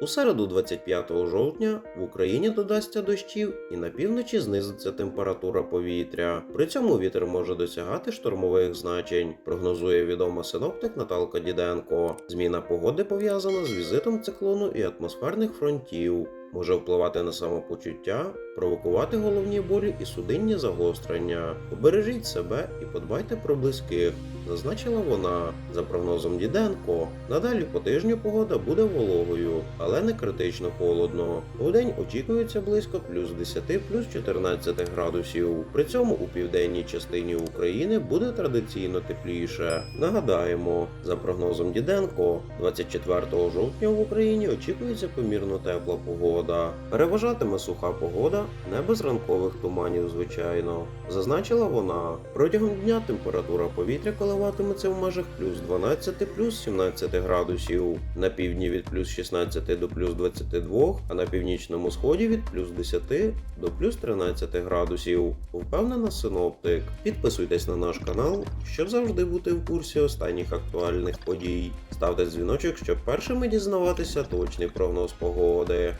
У середу 25 жовтня в Україні додасться дощів і на півночі знизиться температура повітря. При цьому вітер може досягати штормових значень, прогнозує відома синоптик Наталка Діденко. Зміна погоди пов'язана з візитом циклону і атмосферних фронтів. Може впливати на самопочуття, провокувати головні болі і судинні загострення. Обережіть себе і подбайте про близьких, зазначила вона. За прогнозом Діденко, надалі по тижню погода буде вологою, але не критично холодно. У день очікується близько плюс 10 плюс 14 градусів. При цьому у південній частині України буде традиційно тепліше. Нагадаємо, за прогнозом Діденко, 24 жовтня в Україні очікується помірно тепла погода. Переважатиме суха погода, не без ранкових туманів, звичайно. Зазначила вона, протягом дня температура повітря коливатиметься в межах плюс 12 плюс 17 градусів, на півдні від плюс 16 до плюс 22, а на північному сході від плюс 10 до плюс 13 градусів. Впевнена синоптик. Підписуйтесь на наш канал, щоб завжди бути в курсі останніх актуальних подій. Ставте дзвіночок, щоб першими дізнаватися точний прогноз погоди.